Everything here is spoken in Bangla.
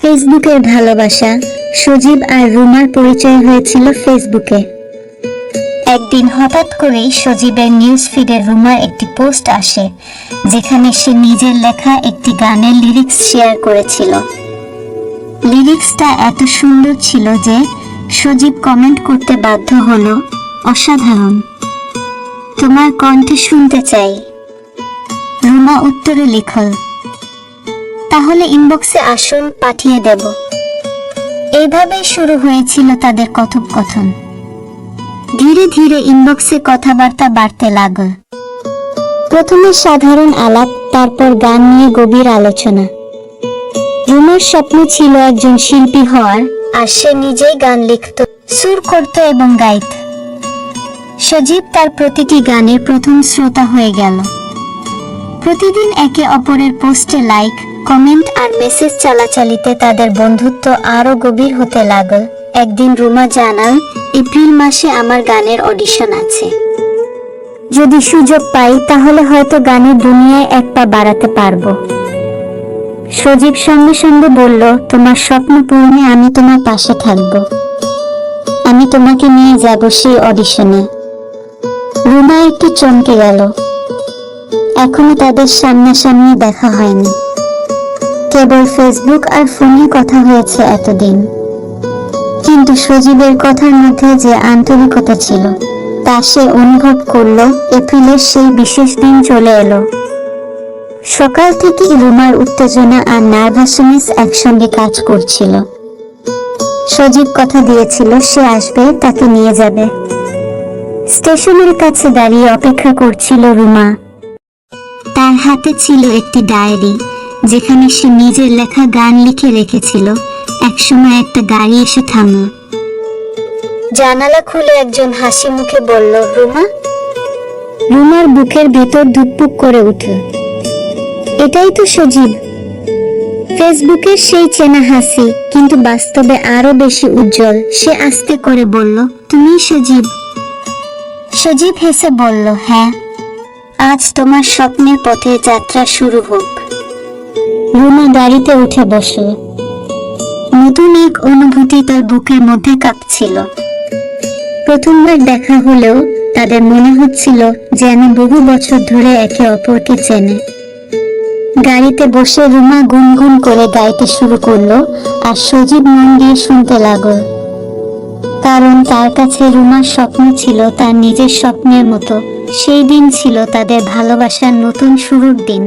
ফেসবুকের ভালোবাসা, সজীব আর রুমার পরিচয় হয়েছিল ফেসবুকে। একদিন হঠাৎ করেই সজীবের নিউজ ফিডে রুমার একটি পোস্ট আসে, যেখানে সে নিজের লেখা একটি গানের লিরিক্স শেয়ার করেছিল। লিরিক্সটা এত সুন্দর ছিল যে সজীব কমেন্ট করতে বাধ্য হলো, অসাধারণ। তোমার কণ্ঠে শুনতে চাই। রুমা উত্তরে লিখল তাহলে ইনবক্সে আসুন, পাঠিয়ে দেব। এইভাবেই শুরু হয়েছিল তাদের কথোপকথন। ধীরে ধীরে ইনবক্সে কথাবার্তা বাড়তে লাগল। প্রথমে সাধারণ আলাপ, তারপর গান নিয়ে গভীর আলোচনা। রুমার স্বপ্ন ছিল একজন শিল্পী হওয়ার, আর সে নিজেই গান লিখত, সুর করত এবং গাইত। সজীব তার প্রতিটি গানের প্রথম শ্রোতা হয়ে গেল। প্রতিদিন একে অপরের পোস্টে লাইক, কমেন্ট আর মেসেজ চালাচালিতে তাদের বন্ধুত্ব আরও গভীর হতে লাগল। একদিন রুমা জানাল, এপ্রিল মাসে আমার গানের অডিশন আছে। যদি সুযোগ পাই, তাহলে হয়তো গানের দুনিয়ায় এক পা বাড়াতে পারব। সজীব সঙ্গে সঙ্গে বলল, তোমার স্বপ্ন পূরণে আমি তোমার পাশে থাকব। আমি তোমাকে নিয়ে যাব সেই অডিশনে। রুমা একটু চমকে গেল। এখনও তাদের সামনাসামনি দেখা হয়নি। কেবল ফেসবুক আর ফোনে কথা হয়েছে এতদিন। কিন্তু সজীবের কথার মধ্যে যে আন্তরিকতা ছিল, তা সে অনুভব করল এপ্রিলের সেই বিশেষ দিন চলে এলো। সকাল থেকে রুমার উত্তেজনা আর নার্ভাসনেস একসঙ্গে কাজ করছিল। সজীব কথা দিয়েছিল সে আসবে, তাকে নিয়ে যাবে। স্টেশনের কাছে দাঁড়িয়ে অপেক্ষা করছিল রুমা। তার হাতে ছিল একটি ডায়েরি, যেখানে সে নিজের লেখা গান লিখে রেখেছিল। একসময় একটা গাড়ি এসে থামল। জানালা খুলে একজন হাসি মুখে বলল, রুমা? রুমার বুকের ভেতর ধুকপুক করে উঠল। এটাই তো সজীব। ফেসবুকের সেই চেনা হাসি, কিন্তু বাস্তবে আরও বেশি উজ্জ্বল। সে আস্তে করে বলল, তুমি সজীব? সজীব হেসে বলল হ্যাঁ। আজ তোমার স্বপ্নের পথে যাত্রা শুরু হোক। রুমা গাড়িতে উঠে বসল নতুন এক অনুভূতি তার বুকের মধ্যে কাঁপছিল। প্রথমবার দেখা হলেও তাদের মনে হচ্ছিল যেন বহু বছর ধরে একে অপরকে চেনে। গাড়িতে বসে রুমা গুনগুন করে গাইতে শুরু করল আর সজীব মন দিয়ে শুনতে লাগল। কারণ তার কাছে রুমার স্বপ্ন ছিল তার নিজের স্বপ্নের মতো। সেই দিন ছিল তাদের ভালোবাসার নতুন শুরুর দিন।